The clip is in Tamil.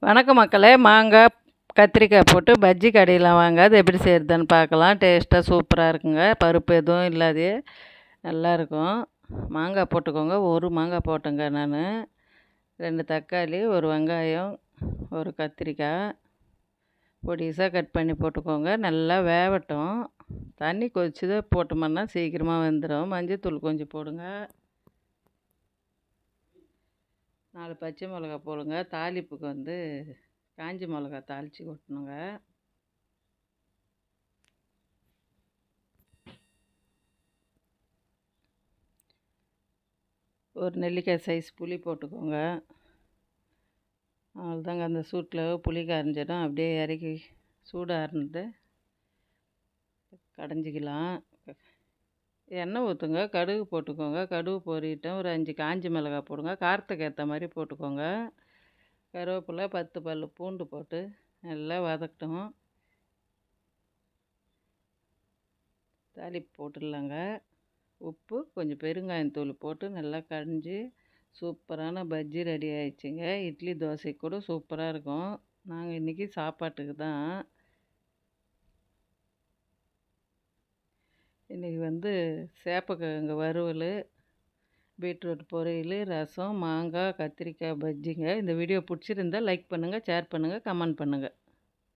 வணக்கம் மக்களே. மாங்காய் கத்திரிக்காய் போட்டு பஜ்ஜி கடையில் வாங்க. அது எப்படி செய்கிறதுன்னு பார்க்கலாம். டேஸ்ட்டாக சூப்பராக இருக்குங்க. பருப்பு எதுவும் இல்லாது. நல்லாயிருக்கும் மாங்காய் போட்டுக்கோங்க. ஒரு மாங்காய் போட்டேங்க நான். ரெண்டு தக்காளி ஒரு வெங்காயம் ஒரு கத்திரிக்காய். பொடிசாக கட் பண்ணி போட்டுக்கோங்க. நல்லா வேவட்டும். தண்ணி கொதிச்சதை போட்டோம்னா சீக்கிரமாக வெந்துடும் மஞ்சத்தூள் கொஞ்சம் போடுங்க. நாலு பச்சை மிளகா போடுங்க. தாளிப்புக்கு வந்து காஞ்ச மிளகா தாளித்து கொட்டணுங்க. ஒரு நெல்லிக்காய் சைஸ் புளி போட்டுக்கோங்க. அவ்வளோதாங்க அந்த சூட்டில் புளி கரைஞ்சிடும் அப்படியே இறக்கி சூடாக இருந்து கடைஞ்சிக்கலாம். எண்ணெய் ஊற்றுங்க கடுகு போட்டுக்கோங்க. கடுகு பொரியட்டும் ஒரு அஞ்சு காஞ்சி மிளகாய் போடுங்க. காரத்துக்கு ஏற்ற மாதிரி போட்டுக்கோங்க. கருவேப்பிலை பத்து பல் பூண்டு போட்டு நல்லா வதக்கட்டும். தாளிப்பு போட்டுடலாங்க. உப்பு கொஞ்சம் பெருங்காயத்தூள் போட்டு நல்லா கடைஞ்சி சூப்பரான பஜ்ஜி ரெடி ஆயிடுச்சுங்க. இட்லி தோசை கூட சூப்பராக இருக்கும். நாங்கள் இன்றைக்கி சாப்பாட்டுக்கு தான் இன்றைக்கி வந்து சேப்பக்கிழங்கு வறுவல் பீட்ரூட் பொரியல் ரசம் மாங்காய் கத்திரிக்காய் பஜ்ஜிங்க. இந்த வீடியோ பிடிச்சிருந்தா லைக் பண்ணுங்கள் ஷேர் பண்ணுங்கள் கமெண்ட் பண்ணுங்கள்